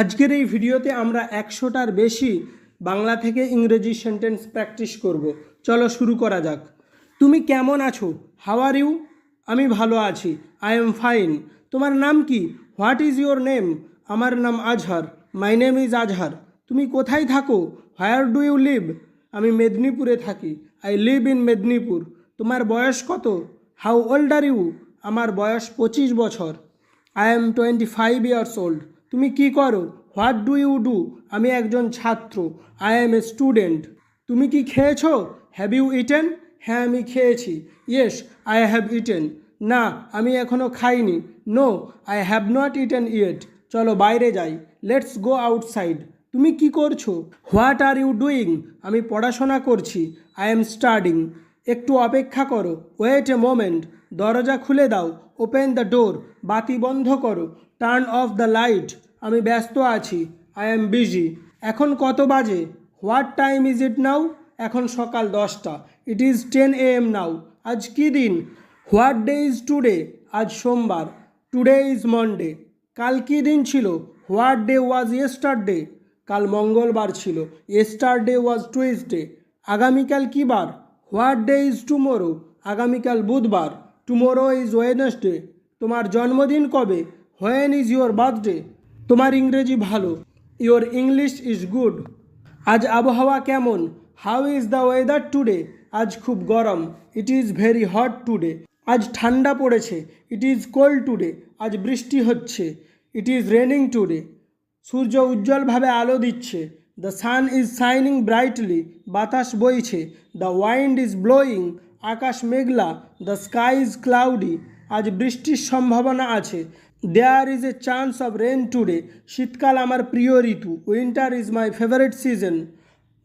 আজকের এই ভিডিওতে আমরা একশোটার বেশি বাংলা থেকে ইংরেজি সেন্টেন্স প্র্যাকটিস করব। চলো শুরু করা যাক। তুমি কেমন আছো? হাউ আর ইউ আমি ভালো আছি। আই এম ফাইন তোমার নাম কি? হোয়াট ইজ ইউর নেম আমার নাম আজহার। মাই নেম ইজ আজহার। তুমি কোথায় থাকো? হোয়ার ডু ইউ লিভ আমি মেদিনীপুরে থাকি। I live in Medinipur. তোমার বয়স কত? হাউ ওল্ড আর ইউ আমার বয়স পঁচিশ বছর। I am twenty five years old তুমি কি করো? হোয়াট ডু ইউ ডু আমি একজন ছাত্র। আই এম এ স্টুডেন্ট তুমি কি খেয়েছো? হ্যাভ ইউ ইটেন হ্যাঁ আমি খেয়েছি। ইয়েস আই হ্যাভ ইটেন না, আমি এখনও খাইনি। No I have not eaten yet চলো বাইরে যাই। লেটস গো আউটসাইড তুমি কি করছ? হোয়াট আর ইউ ডুইং আমি পড়াশোনা করছি। আই এম স্টাডিং একটু অপেক্ষা করো। ওয়েট এ মোমেন্ট দরজা খুলে দাও। ওপেন দ্য ডোর বাতি বন্ধ করো। টার্ন অফ দ্য লাইট আমি ব্যস্ত আছি। আই এম বিজি এখন কত বাজে? What time is it now এখন সকাল দশটা। It is ten A M now আজ কী দিন? হোয়াট ডে ইজ টুডে আজ সোমবার। টুডে ইজ মন্ডে কাল কী দিন ছিল? হোয়াট ডে ওয়াজ ইয়েস্টারডে কাল মঙ্গলবার ছিল। ইয়েস্টারডে ওয়াজ টুইসডে আগামীকাল কী বার? হোয়াট ডে ইজ টুমোরো আগামীকাল বুধবার। টুমোরো ইজ ওয়েডনেসডে তোমার জন্মদিন কবে? হোয়েন ইজ ইউর বার্থডে তোমার ইংরেজি ভালো। ইউর ইংলিশ ইজ গুড আজ আবহাওয়া কেমন? How is the weather today আজ খুব গরম। It is very hot today আজ ঠান্ডা পড়েছে। ইট ইজ কোল্ড টুডে আজ বৃষ্টি হচ্ছে। ইট ইজ রেনিং টুডে সূর্য উজ্জ্বলভাবে আলো দিচ্ছে। The sun is shining brightly বাতাস বইছে। দ্য ওয়াইন্ড ইজ ব্লোয়িং আকাশ মেঘলা দ্য স্কাই ইজ ক্লাউডি আজ বৃষ্টির সম্ভাবনা আছে। There is a chance of rain today শীতকাল আমার প্রিয় ঋতু winter is my favourite season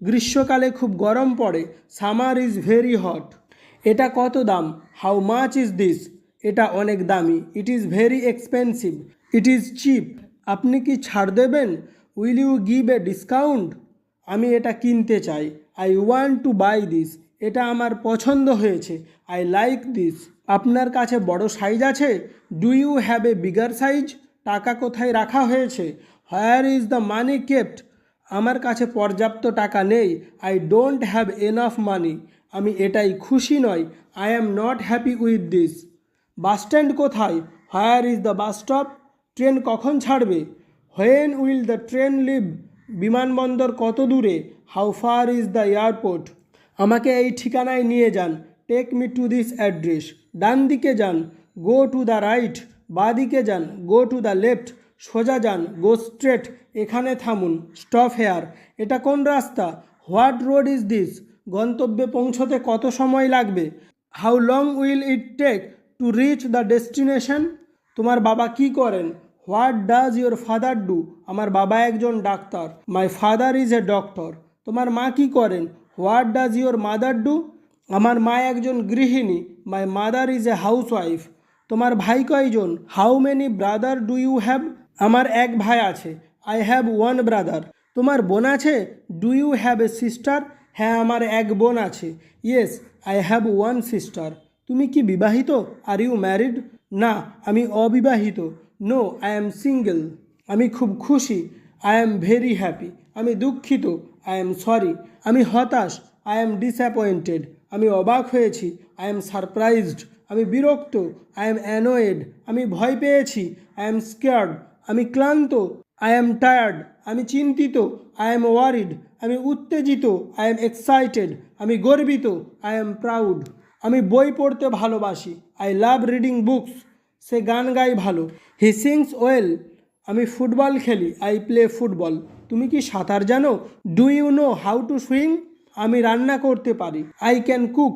গ্রীষ্মকালে খুব গরম পড়ে সামার ইজ ভেরি হট এটা কত দাম? হাউ মাচ ইজ দিস এটা অনেক দামি। It is very expensive it is cheap আপনি কি ছাড় দেবেন? Will you give a discount আমি এটা কিনতে চাই। I want to buy this এটা আমার পছন্দ হয়েছে। আই লাইক দিস আপনার কাছে বড় সাইজ আছে? Do you have a bigger size টাকা কোথায় রাখা হয়েছে? Where is the money kept আমার কাছে পর্যাপ্ত টাকা নেই। I don't have enough money আমি এটাই খুশি নই। I am not happy with this bus stand কোথায়? Where is the bus stop train কখন ছাড়বে? When will the train leave বিমানবন্দর কত দূরে? How far is the airport আমাকে এই ঠিকানায় নিয়ে যান। Take me to this address ডান দিকে যান। গো টু দ্য রাইট বাঁ দিকে যান। গো টু দ্য লেফট সোজা যান। গো স্ট্রেট এখানে থামুন। স্টপ হেয়ার এটা কোন রাস্তা? হোয়াট রোড ইজ দিস গন্তব্যে পৌঁছতে কত সময় লাগবে? How long will it take to reach the destination তোমার বাবা কি করেন? What does your father do আমার বাবা একজন doctor. My father is a doctor তোমার মা কি করেন? What does your mother do আমার মা একজন গৃহিণী। My mother is a housewife তোমার ভাই কয়জন? How many brother do you have আমার এক ভাই আছে। আই হ্যাভ ওয়ান ব্রাদার তোমার বোন আছে? Do you have a sister হ্যাঁ আমার এক বোন আছে। Yes I have one sister তুমি কি বিবাহিত? আর ইউ ম্যারিড না, আমি অবিবাহিত। নো আই অ্যাম সিঙ্গেল আমি খুব খুশি। আই অ্যাম ভেরি হ্যাপি আমি দুঃখিত আই এম সরি আমি হতাশ আই এম ডিসঅ্যাপয়েন্টেড আমি অবাক হয়েছি আই এম সারপ্রাইজড আমি বিরক্ত আই এম অ্যানোয়েড আমি ভয় পেয়েছি আই এম স্কেয়ার্ড আমি ক্লান্ত আই এম টায়ার্ড আমি চিন্তিত আই এম ওয়ারিড আমি উত্তেজিত আই এম এক্সাইটেড আমি গর্বিত আই এম প্রাউড আমি বই পড়তে ভালোবাসি আই লাভ রিডিং বুকস সে গান গাই ভালো হি সিংস ওয়েল আমি ফুটবল খেলি আই প্লে ফুটবল তুমি কি সাঁতার জানো? Do you know how to swing আমি রান্না করতে পারি। আই ক্যান কুক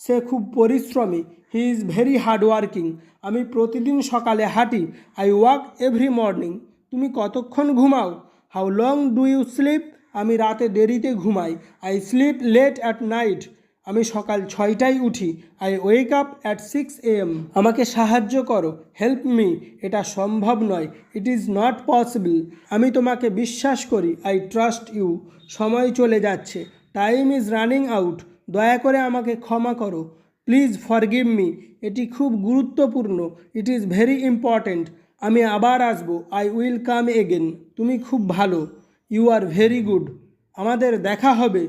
সে খুব পরিশ্রমী। He is very hard working আমি প্রতিদিন সকালে হাঁটি। আই ওয়াক এভরি মর্নিং তুমি কতক্ষণ ঘুমাও? How long do you sleep আমি রাতে দেরিতে ঘুমাই। I sleep late at night আমি সকাল ছয়টায় উঠি। I wake up at six M আমাকে সাহায্য করো। হেল্প মি এটা সম্ভব নয়। ইট ইজ নট পসিবল আমি তোমাকে বিশ্বাস করি। আই ট্রাস্ট ইউ সময় চলে যাচ্ছে। টাইম ইজ রানিং আউট দয়া করে আমাকে ক্ষমা করো। প্লিজ ফরগিভ মি এটি খুব গুরুত্বপূর্ণ। ইট ইজ ভেরি ইম্পর্ট্যান্ট আমি আবার আসব। আই উইল কাম এগেন তুমি খুব ভালো। ইউ আর ভেরি গুড আমাদের দেখা হবে।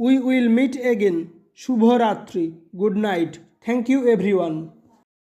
উই উইল মিট এগেন শুভরাত্রি good night thank you everyone.